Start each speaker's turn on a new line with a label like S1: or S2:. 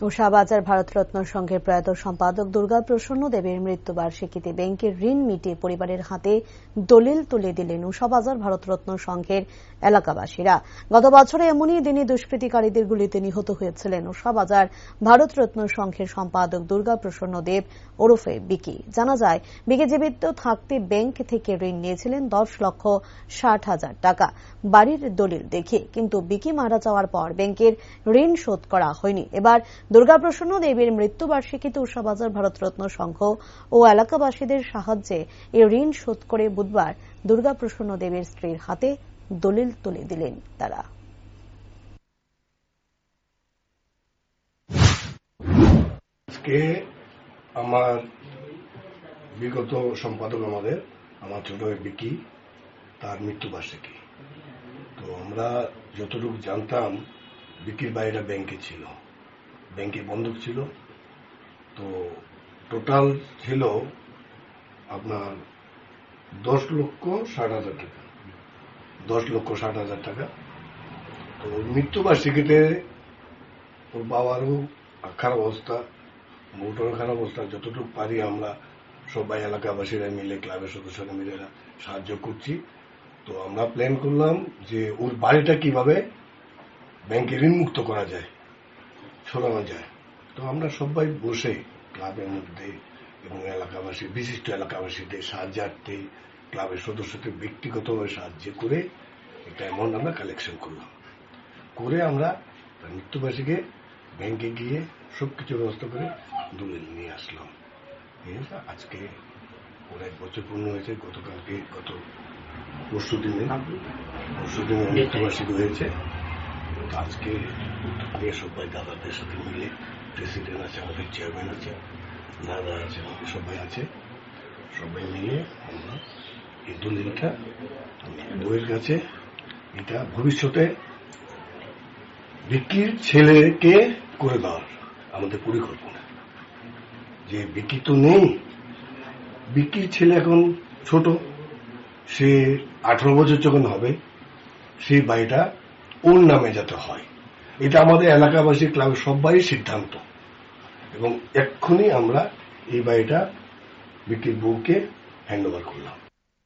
S1: উষাবাজার ভারতরত্ন সংঘের প্রয়াত সম্পাদক দুর্গা প্রসন্ন দেবের মৃত্যুবার্ষিকীতে ব্যাংকের ঋণ মিটিয়ে পরিবারের হাতে দলিল তুলে দিলেন উষাবাজার ভারতরত্ন সংঘের এলাকাবাসীরা। গত বছরে এমনই দিনে দুষ্কৃতিকারীদের গুলিতে নিহত হয়েছিলেন উষাবাজার ভারতরত্ন সংঘের সম্পাদক দুর্গা প্রসন্ন দেব ওরফে বিকি। জানা যায়, বিকি জীবিত থাকতে ব্যাংক থেকে ঋণ নিয়েছিলেন দশ লক্ষ ষাট হাজার টাকা। বাড়ির দলিল দেখে কিন্তু বিকি মারা যাওয়ার পর ব্যাংকের ঋণ শোধ করা হয়নি। এবার দুর্গাপ্রসন্ন দেবীর মৃত্যুবার্ষিকীতে উষাবাজার ভারতরত্ন সংঘ ও এলাকাবাসীদের সাহায্যে এই ঋণ শোধ করে বুধবার দুর্গাপ্রসন্ন দেবীর স্ত্রীর হাতে দলিল তুলে দিলেন তারা।
S2: আজকে আমার বিগত সম্পাদক আমাদের, আমার ছোট বিকি, তার মৃত্যুবার্ষিকী। তো আমরা যতটুকু জানতাম, বিকির বাইরে ব্যাংকে ছিল। ব্যাংকে বন্ধক ছিল। তো টোটাল ছিল আপনার দশ লক্ষ ষাট হাজার টাকা। দশ লক্ষ ষাট হাজার টাকা। তো মৃত্যুবার্ষিকীতে ওর বাবারও খারাপ অবস্থা, বউটারও খারাপ অবস্থা। যতটুকু পারি আমরা সবাই এলাকাবাসীরা মিলে, ক্লাবের সদস্যরা মিলে সাহায্য করছি। তো আমরা প্ল্যান করলাম যে ওর বাড়িটা কীভাবে ব্যাংকে ঋণ মুক্ত করা যায়। সরানো যায়। তো আমরা সবাই বসে ক্লাবের মধ্যে এবং এলাকাবাসী, বিশিষ্ট এলাকাবাসীদের সাহায্যার্থে ক্লাবের সদস্যদের ব্যক্তিগতভাবে সাহায্য করে একটা অ্যামাউন্ট আমরা কালেকশন করলাম। করে আমরা মৃত্যুবাসীকে ব্যাংকে গিয়ে সব কিছু ব্যবস্থা করে দূরে নিয়ে আসলাম। আজকে ওর এক বছর পূর্ণ হয়েছে, গতকালকে গত পরশু দিনে পরশু দিনে মৃত্যুবার্ষিকী হয়েছে। আজকে সবাই দাদাদের সাথে মিলে প্রেসিডেন্ট আছে, আমাদের চেয়ারম্যান আছে, দাদা আছে, আমাদের সবাই আছে। সবাই মিলে আমরা এই দলিলটা বইয়ের কাছে এটা ভবিষ্যতে বিক্রির ছেলেকে করে দেওয়ার আমাদের পরিকল্পনা। যে বিক্রি তো নেই, বিক্রির ছেলে এখন ছোট, সে আঠারো বছর যখন হবে সেই বাড়িটা ওর নামে যাতে হয়? এটা আমাদের এলাকাবাসী, ক্লাব সবাই সিদ্ধান্ত। এবং এক্ষুনি আমরা এই বাড়িটা বিক্রির বউকে হ্যান্ড ওভার করলাম।